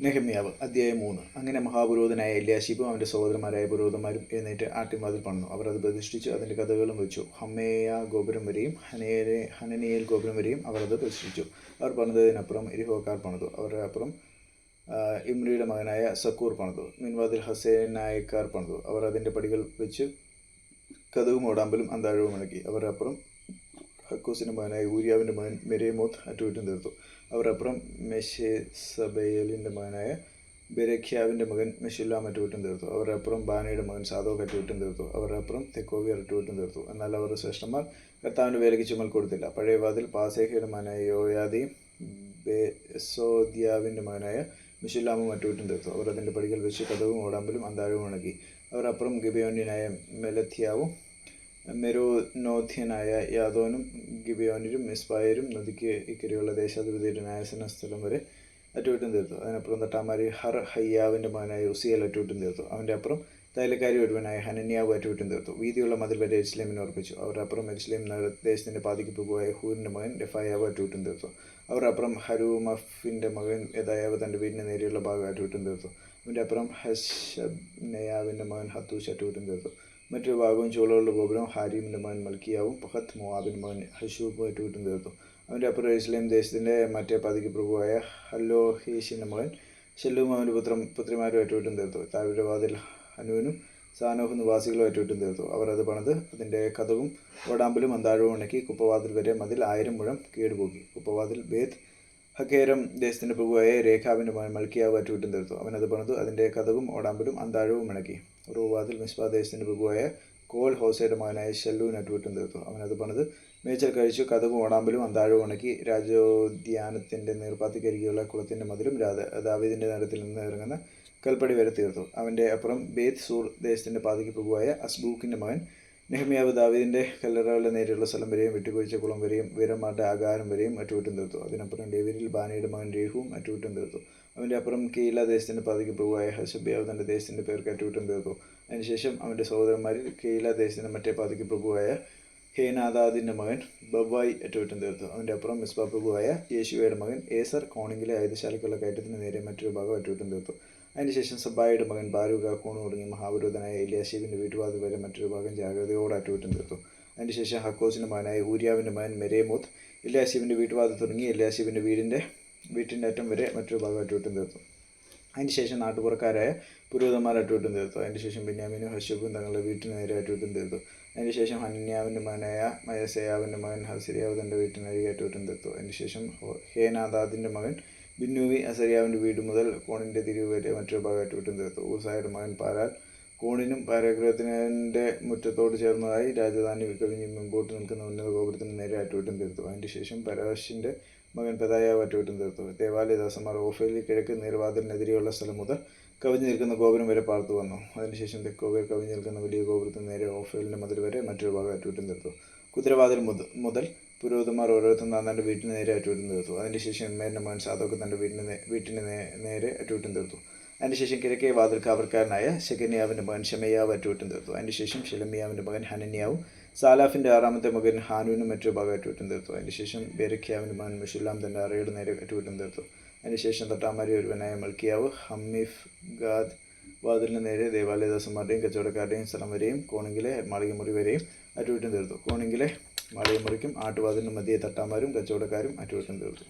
നെഹമ്യാവ് അധ്യായം മൂന്ന്. അങ്ങനെ മഹാപുരോധനായ എല്യാശിബും അവന്റെ സഹോദരന്മാരായ പുരോഹിതന്മാരും എഴുന്നേറ്റ് ആട്ടിൻവാതിൽ പണിതു അവർ അത് പ്രതിഷ്ഠിച്ചു അതിന്റെ കഥകളും വെച്ചു. ഹമ്മേയ ഗോപുരം വരെയും ഹനേരെ ഹനനിയേൽ ഗോപുരം വരെയും അവർ അത് പ്രതിഷ്ഠിച്ചു. അവർ പണിതതിനപ്പുറം ഇരിഹോക്കാർ പണിതു. അവരുടെ അപ്പുറം ഇമ്രിയുടെ മകനായ സക്കൂർ പണിതു. മിൻവാതിൽ ഹസേനായക്കാർ പണിതു. അവർ അതിന്റെ പടികൾ വെച്ച് കഥകും ഓടാമ്പലും അന്താഴവും ഇളക്കി. അവരുടെ അപ്പുറം ഹക്കൂസിന്റെ മകനായ ഊര്യാവിന്റെ മകൻ മെരേമോത്ത് അറ്റുകുറ്റം തീർത്തു. അവരപ്പുറം മെഷേസബയലിന്റെ മകനായ ബെരഖ്യാവിന്റെ മകൻ മെഷുല്ലാം അറ്റുകുറ്റം തീർത്തു. അവരുടെ അപ്പുറം ബാനയുടെ മകൻ സാദോക്ക് അറ്റുകുറ്റം തീർത്തു. അവരുടെ അപ്പുറം തെക്കോവി അറ്റുകുറ്റം തീർത്തു. എന്നാൽ അവരുടെ ശ്രേഷ്ഠന്മാർ കർത്താവിന്റെ വേലയ്ക്ക് ചുമൽ കൊടുത്തില്ല. പഴയ വാതിൽ പാസേഹയുടെ മകനായ യോയാദിയും ബെസോദ്യാവിന്റെ മകനായ മിഷുല്ലാമും അറ്റുകുറ്റം തീർത്തു. അവർ അതിന്റെ പടികൾ വെച്ച് കഥവും ഓടാമ്പലും അന്താഴവും ഉണക്കി. അവർ അപ്പുറം മെലത്യാവും മെരോനോധ്യനായ യാദോനും ഗിബിയോനിലും മിസ്ബായരും നദിക്ക് ഇക്കരെയുള്ള ദേശാധിപതിയുടെ സ്ഥലം വരെ അറ്റുകുറ്റം തീർത്തു. അതിനപ്പുറം തട്ടാമാരി ഹർ ഹയ്യാവിന്റെ മകനായ ഉസിയൽ അറ്റുകുറ്റം തീർത്തു. അവന്റെ അപ്പുറം തൈലക്കാരി ഒരുവനായ ഹനന്യാവ് അറ്റുകുറ്റം തീർത്തു. വീതിയുള്ള മതിൽ വരെ എരിസ്ലേമിനെ ഉറപ്പിച്ചു അവരുടെ അപ്പുറം എരിസ്ലേം ദേശത്തിന്റെ പാതിക്ക് പോകുവായ ഹൂരിന്റെ മകൻ രഫായാവ് അറ്റുകുറ്റം തീർത്തു. അവരുടെ അപ്പുറം ഹരൂമഫിന്റെ മകൻ യഥായാവ് തന്റെ വീടിന് നേരെയുള്ള ഭാഗം അറ്റുകുറ്റം തീർത്തു. അവന്റെ അപ്പുറം ഹഷബ്നയാവിന്റെ മകൻ ഹത്തൂഷ് അറ്റുകുറ്റം തീർത്തു. മറ്റൊരു ഭാഗവും ചോളകളുടെ ഗോപുരം ഹാരിമിന്റെ മകൻ മൽക്കിയാവും. പഹത്ത് മുവാബിന്റെ മകൻ ഹഷൂബും അറ്റുകുറ്റം തീർത്തു. അവന്റെ അപ്പുറം ഇസ്ലാം ദേശത്തിന്റെ മറ്റേ പതിക്ക് പ്രഭുവായ ഹല്ലോ ഹീഷിന്റെ മകൻ ഷെല്ലും അവന്റെ പുത്രം പുത്രിമാരും അറ്റുകുറ്റം തീർത്തു. താഴെ വാതിൽ അനുവിനും സാനോഹ് നിവാസികളും അറ്റുകുറ്റം തീർത്തു. അവർ അത് പണിത് അതിന്റെ കഥവും ഓടാമ്പലും അന്താഴവും ഉണക്കി കുപ്പവാതിൽ വരെ മതിൽ ആയിരം മുഴം കേടുപോക്കി കുപ്പവാതിൽ ബേത്ത് ഹക്കേരം ദേശത്തിന്റെ പ്രഭുവായ രേഖാവിന്റെ മകൻ മൽക്കിയാവ് അറ്റുകുറ്റം തീർത്തു. അവനത് പണിതു അതിന്റെ കഥവും ഓടാമ്പലും അന്താഴവും ഇണക്കി റൂവാതിൽ മിസ്ബാ ദേശത്തിന്റെ ബഹുവായ കോൾ ഹോസയുടെ മകനായ ഷെല്ലൂൻ അറ്റുപറ്റം തീർത്തു. അവനത് പണിത് മേച്ചൽ കഴിച്ചു. കഥവും ഓണാമ്പലും അന്താഴവും ഉണക്കി രാജോദ്യാനത്തിന്റെ നീർപ്പാത്തിക്കരികെയുള്ള കുളത്തിന്റെ മതിലും രാധ ദാവീദിന്റെ നഗരത്തിൽ നിന്ന് ഇറങ്ങുന്ന കൽപ്പടി വരെ തീർത്തു. അവന്റെ അപ്പുറം ബേത്ത് സൂർ ദേശത്തിന്റെ പാതിക്ക് പ്രഭുവായ അസ്ബൂക്കിന്റെ മകൻ നെഹ്മിയാവ് ദാവീദിന്റെ കല്ലറകളുടെ നേരെയുള്ള സ്ഥലം വരെയും വിട്ടുകൊഴിച്ച കുളം വരെയും വീരന്മാരുടെ ആകാരം വരെയും അറ്റുകുറ്റം തീർത്തു. അതിനപ്പുറം ഡേവിഡിൽ ബാനയുടെ മകൻ രേഹുവും അറ്റുകുറ്റം തീർത്തു. അവന്റെ അപ്പുറം കീല ദേശത്തിന്റെ പാതിക്ക് പ്രഭുവായ ഹസബിയാവ് തന്റെ ദേശത്തിന്റെ പേർക്ക് അറ്റുകുറ്റം തീർത്തു. അതിനുശേഷം അവന്റെ സഹോദരന്മാരിൽ കീല ദേശത്തിന്റെ മറ്റേ പാതിക്ക് പ്രഭുവായ ഹേനാദാദിന്റെ മകൻ ബബായി അറ്റുകുറ്റം തീർത്തു. അവന്റെ അപ്പുറം മിസ്ബാ പ്രഭുവായ യേശുവയുടെ മകൻ ഏസർ കോണിങ്ങിലെ ആയുധശാലയ്ക്കുള്ള കയറ്റത്തിന് നേരെ മറ്റൊരു ഭാഗം അറ്റുകുറ്റം തീർത്തു. അതിനുശേഷം സബായിയുടെ മകൻ ബാരൂക കൂണു തുടങ്ങി മഹാപുരോധനായ എലിയാശീബിന്റെ വീട്ടുവാതിൽ വരെ മറ്റൊരു ഭാഗം ജാഗ്രതയോടെ അറ്റുകുറ്റം തീർത്തു. അതിനുശേഷം ഹക്കോസിന്റെ മകനായ ഊര്യാവിന്റെ മകൻ മെരേമൂത്ത് എലിയാശീബിന്റെ വീട്ടുവാതിൽ തുടങ്ങി എലിയാശീബിന്റെ വീടിന്റെ വീട്ടിന്റെ അറ്റം വരെ മറ്റൊരു ഭാഗം അറ്റുകുറ്റം തീർത്തു. അതിനുശേഷം നാട്ടുപുറക്കാരായ പുരോഹിതന്മാർ അറ്റുകുറ്റം തീർത്തു. അതിനുശേഷം ബിന്യാമിനും ഹഷബും തങ്ങളുടെ വീട്ടിന് നേരെ അറ്റുകുറ്റം തീർത്തു. അതിനുശേഷം ഹന്യാവിന്റെ മകനായ മയസയാവിന്റെ മകൻ ഹസിരിയാവ് തന്റെ വീട്ടിനരികെ അറ്റുകുറ്റം തീർത്തു. അതിനുശേഷം ഹേനാദാദിന്റെ മകൻ ബിന്നൂവി അസരിയാവിന്റെ വീട് മുതൽ കോണിന്റെ തിരിവ് വരെ മറ്റൊരു ഭാഗമായിട്ട് അറ്റുകുറ്റം തീർത്തു ഊസായുടെ മകൻ പാരാൽ. കോണിനും പാരാഗ്രഹത്തിന്റെ മുറ്റത്തോട് ചേർന്നതായി രാജധാനി കവിഞ്ഞ് മുമ്പോട്ട് നിൽക്കുന്ന ഉന്നത ഗോപുരത്തിന് നേരെ അറ്റുവിട്ടും തീർത്തു. അതിന്റെ ശേഷം പരാശിന്റെ മകൻ പെതായാവ് അറ്റുവിട്ടും തീർത്തു. ദേവാലയദാസന്മാർ ഓഫേലി കിഴക്ക് നീർവാതിലിനെതിരെയുള്ള സ്ഥലം മുതൽ കവിഞ്ഞു നിൽക്കുന്ന ഗോപുരം വരെ പാർത്തു വന്നു. അതിനുശേഷം തെക്കോവേർ കവിഞ്ഞു നിൽക്കുന്ന വലിയ ഗോപുരത്തിന് നേരെ ഓഫേലിന്റെ മതിൽ വരെ മറ്റൊരു ഭാഗം അറ്റുവിട്ടും തീർത്തു. കുതിരവാതിൽ മുതൽ മുതൽ പുരോഹിതന്മാർ ഓരോരുത്തരും തന്റെ വീട്ടിന് നേരെ അറ്റുവിട്ടും തീർത്തു. അതിനുശേഷം എന്മേന്റെ മകൻ സാധോക്ക് തന്റെ വീടിന് വീട്ടിന് നേരെ അറ്റുവിട്ടും തീർത്തു. അതിനുശേഷം കിഴക്കേ വാതിൽ കാവർക്കാരനായ ശെഖന്യാവിന്റെ മകൻ ഷമയ്യാവ് അറ്റുവിട്ടും തീർത്തു. അതിനുശേഷം ഷെലമിയാവിന്റെ മകൻ ഹനന്യാവും സാലാഫിന്റെ ആറാമത്തെ മകൻ ഹാനുവിനും മറ്റൊരു ഭാഗം അറ്റുവിട്ടും തീർത്തു അതിനുശേഷം ബേരഖ്യാവിന്റെ മകൻ മിഷുല്ലാം തന്റെ അറയുടെ നേരെ അറ്റുവിട്ടും തീർത്തു. അതിനുശേഷം തട്ടാമാരി ഒരുവനായ മൽക്കിയാവ് ഹമ്മിഫ് ഗാദ് വാതിലിന് നേരെ ദേവാലയദാസന്മാരുടെയും കച്ചവടക്കാരുടെയും സ്ഥലം വരെയും കോണിങ്കിലെ മാളികമുറി വരെയും അറ്റുവിട്ടും തീർത്തു. കോണിങ്കിലെ മാളികമുറിക്കും ആട്ടുവാതിലിനും മധ്യേ തട്ടാമാരും കച്ചവടക്കാരും അറ്റകുറ്റം തീർത്തു.